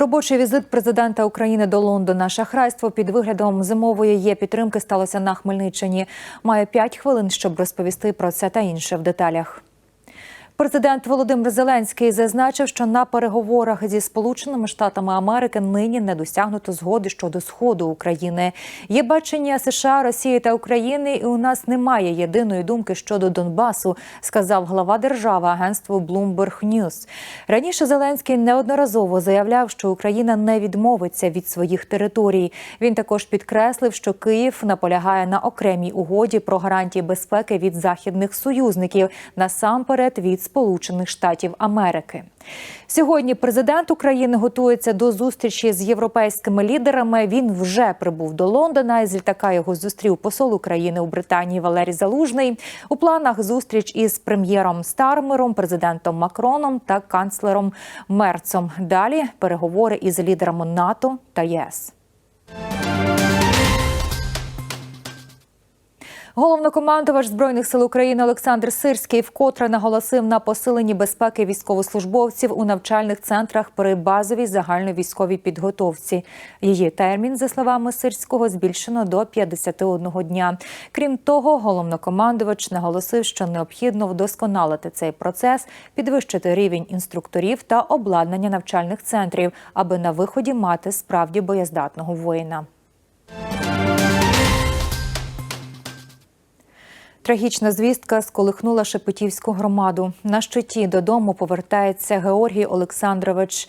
Робочий візит президента України до Лондона. Шахрайство під виглядом зимової є підтримки сталося на Хмельниччині. Має 5 хвилин, щоб розповісти про це та інше в деталях. Президент Володимир Зеленський зазначив, що на переговорах зі Сполученими Штатами Америки нині не досягнуто згоди щодо сходу України. Є бачення США, Росії та України, і у нас немає єдиної думки щодо Донбасу, сказав глава держави агентству Bloomberg News. Раніше Зеленський неодноразово заявляв, що Україна не відмовиться від своїх територій. Він також підкреслив, що Київ наполягає на окремій угоді про гарантії безпеки від західних союзників насамперед від Сполучених Штатів Америки. Сьогодні президент України готується до зустрічі з європейськими лідерами. Він вже прибув до Лондона. З літака його зустрів посол України у Британії Валерій Залужний. У планах зустріч із прем'єром Стармером, президентом Макроном та канцлером Мерцом. Далі переговори із лідерами НАТО та ЄС. Головнокомандувач збройних сил України Олександр Сирський вкотре наголосив на посиленні безпеки військовослужбовців у навчальних центрах при базовій загальновійськовій підготовці. Її термін, за словами Сирського, збільшено до 51 дня. Крім того, головнокомандувач наголосив, що необхідно вдосконалити цей процес, підвищити рівень інструкторів та обладнання навчальних центрів, аби на виході мати справді боєздатного воїна. Трагічна звістка сколихнула Шепетівську громаду. На щиті додому повертається Георгій Олександрович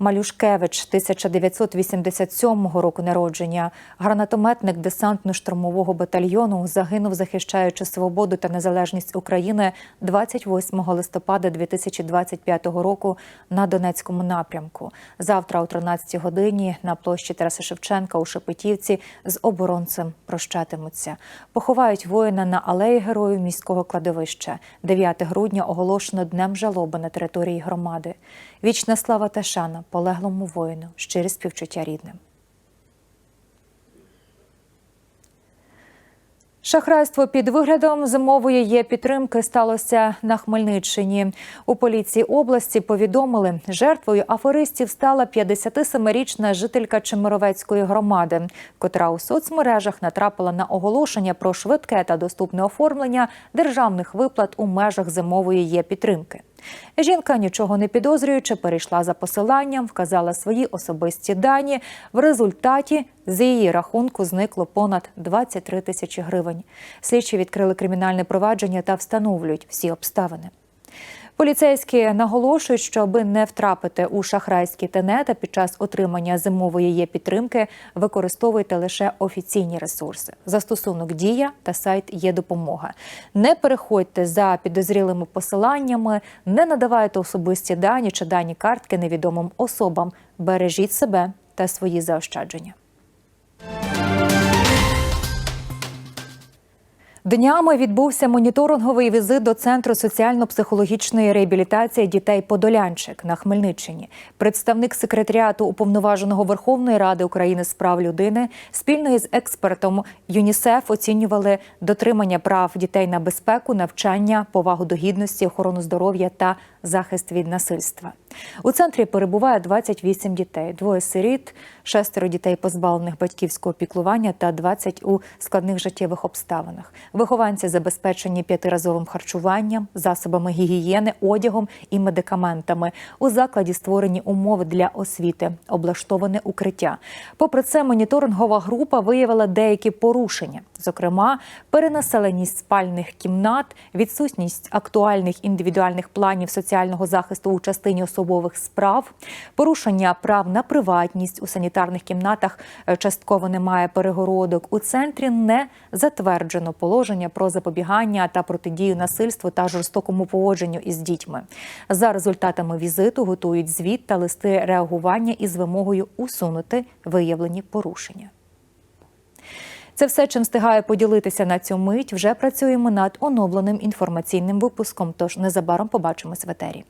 Малюшкевич, 1987 року народження. Гранатометник десантно-штурмового батальйону загинув, захищаючи свободу та незалежність України 28 листопада 2025 року на Донецькому напрямку. Завтра о 13 годині на площі Тараса Шевченка у Шепетівці з оборонцем прощатимуться. Поховають воїна на алеї героїв міського кладовища. 9 грудня оголошено днем жалоби на території громади. Вічна слава та шана полеглому воїну, щирі співчуття рідним. Шахрайство під виглядом зимової є підтримки сталося на Хмельниччині. У поліції області повідомили, жертвою аферистів стала 57-річна жителька Чемеровецької громади, котра у соцмережах натрапила на оголошення про швидке та доступне оформлення державних виплат у межах зимової є підтримки. Жінка, нічого не підозрюючи, перейшла за посиланням, вказала свої особисті дані. В результаті з її рахунку зникло понад 23 тисячі гривень. Слідчі відкрили кримінальне провадження та встановлюють всі обставини. Поліцейські наголошують, що аби не втрапити у шахрайські тенета під час отримання зимової є підтримки, використовуйте лише офіційні ресурси. Застосунок дія та сайт є допомога. Не переходьте за підозрілими посиланнями, не надавайте особисті дані чи дані картки невідомим особам. Бережіть себе та свої заощадження. Днями відбувся моніторинговий візит до центру соціально-психологічної реабілітації дітей Подолянчик на Хмельниччині. Представник секретаріату уповноваженого Верховної Ради України з прав людини спільно із експертом ЮНІСЕФ оцінювали дотримання прав дітей на безпеку, навчання, повагу до гідності, охорону здоров'я та захист від насильства. У центрі перебуває 28 дітей, двоє сиріт, шестеро дітей позбавлених батьківського піклування та 20 у складних життєвих обставинах. Вихованці забезпечені п'ятиразовим харчуванням, засобами гігієни, одягом і медикаментами. У закладі створені умови для освіти, облаштоване укриття. Попри це, моніторингова група виявила деякі порушення, зокрема, перенаселеність спальних кімнат, відсутність актуальних індивідуальних планів соціального захисту у частині особових справ, порушення прав на приватність у санітарних кімнатах е, частково немає перегородок. У центрі не затверджено положення про запобігання та протидію насильству та жорстокому поводженню із дітьми. За результатами візиту готують звіт та листи реагування із вимогою усунути виявлені порушення. Це все, чим встигаю поділитися на цю мить. Вже працюємо над оновленим інформаційним випуском. Тож незабаром побачимось в етері.